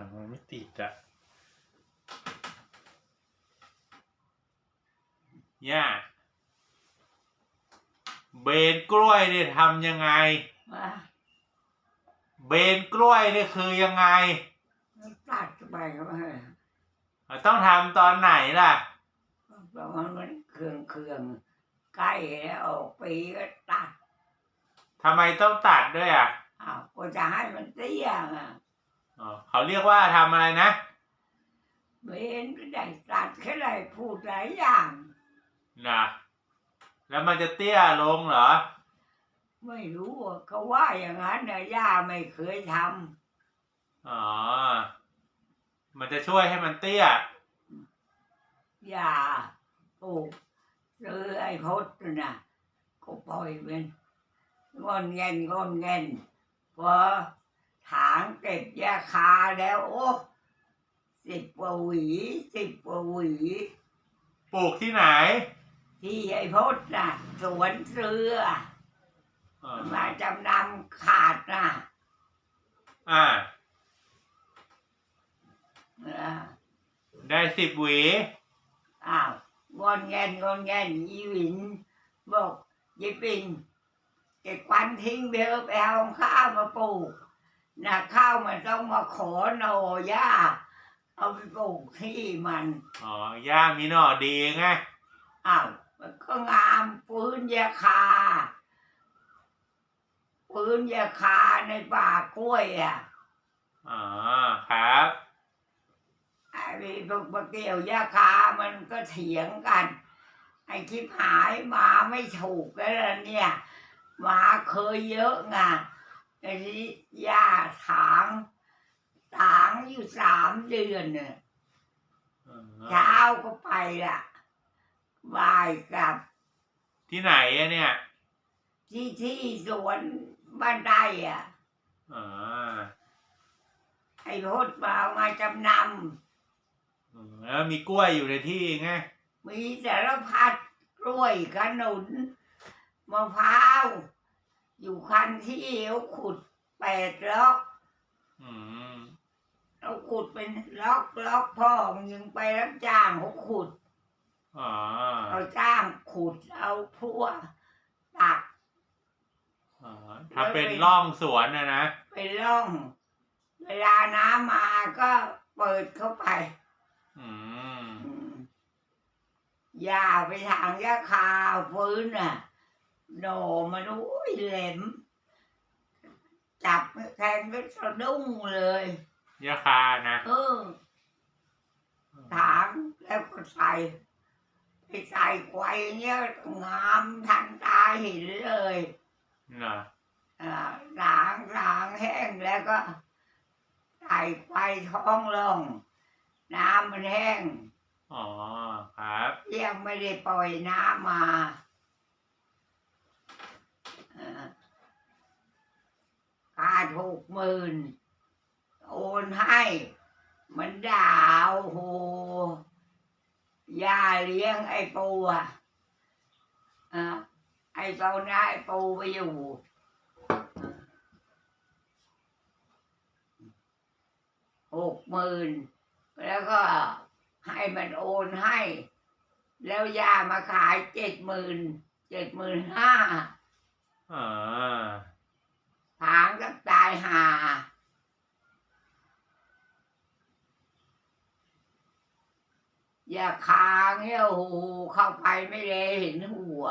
อะมันไม่ติดอะย่าเบนกล้วยเนี่ยทำยังไง ว่าเบนกล้วยเนี่ยคือยังไง ตัดไปว่าอะต้องทำตอนไหนล่ะ ประมาณมันเครื่องเครื่องใกล้แล้วออกปีก็ตัดทำไมต้องตัดด้วยอะ อ้าวก็จะให้มันเตี้ยอะ อ๋อเขาเรียกว่าทำอะไรนะเบนก็ได้ตัดแค่ไรพูดหลายอย่าง นะแล้วมันจะเตี้ยลงเหรอ ไม่รู้อะเขาว่าอย่างนั้นนะย่าไม่เคยทอ๋อ มันจะช่วยให้มันเตี้ยำย่าปลูกซื้อไอ้พดน่ะนะก็ปล่อยเป็นงอนเงินงอนเงินพอ ถางเก็บยาคาแล้วโอ้สิบกว่าหวีสิบกว่าหวี ปลูกที่ไหนที่ไอ้พดน่ะ สวนเสืออ๋อมาจำนำขาดน่ะอ่า เออได้สิบหวี อ้าวงอนเงินงอนเงินยีหวิน บอกยายปิงเก็บควันทิ้งไปเถอะไปเอาข้าวมาปลูก นะข้าวมันต้องมาขอหน่อย่าเอาไปปลูกที่มันอ๋อย่ามีหน่อดีไงอ้าวมันก็งามฟื้นยาคาฟื้นยาคาในป่ากล้วยอะอ๋อครับไอ้พวกมาเกี่ยวยาคามันก็เถียงกัน ไอ้คิดหายมาไม่ถูกแล้วล่ะเนี่ยหมาเคยเยอะไง ไอ้นี้ย่าถางถางอยู่สามเดือนเนี่ยอ๋อเช้าก็ไปละบ่ายกลับ ที่ไหนอะเนี่ย ที่ที่สวนบ้านได้อะอ๋อไอ้พดมาเอามาจำนอืมแล้วมีกล้วยอยู่ในที่ไงำมีสารพัดกล้วยขนุนมะพร้าว อยู่คันที่เขาขุดแปดล็อกอืมเราขุดเป็นล็อกล็อกพ่อยิงไปรับจ้างเขาขุดอ๋อเอาจ้างขุดเอาพัวตักอ๋อทำเป็นร่องสวนนะนะไปล่อง เวลาน้ำมาก็เปิดเข้าไป อืมอืมอย่าไปทางยาคาฟื้นน่ะ โหนมันอุ้ยแหลมจับแทงก็สะดุ้งเลยยาคานะเออถางแล้วก็ใส่ไปใส่ไว้เนี้ยงามทันตาเห็นเลยเหรออ่าถางถางแห้งแล้วก็ใส่ไฟท้องลง น้ำมันแห้ง อ๋อ ครับ ยังไม่ได้ปล่อยน้ำมาเอ่อขาด หกหมื่นโอนให้มันด่าโอ้โหย่าเลี้ยงไอ้ปูอะอะไอ้ตอนนั้นไอ้ปูไปอยู่หกหมื่นแล้วก็ให้มันโอนให้ แล้วย่ามาขายเจ็ดหมื่นเจ็ดหมื่นห้าอ๋อถางกับตายหาอย่าคางเงี้ยหูเข้าไปไม่เลยเห็นหัว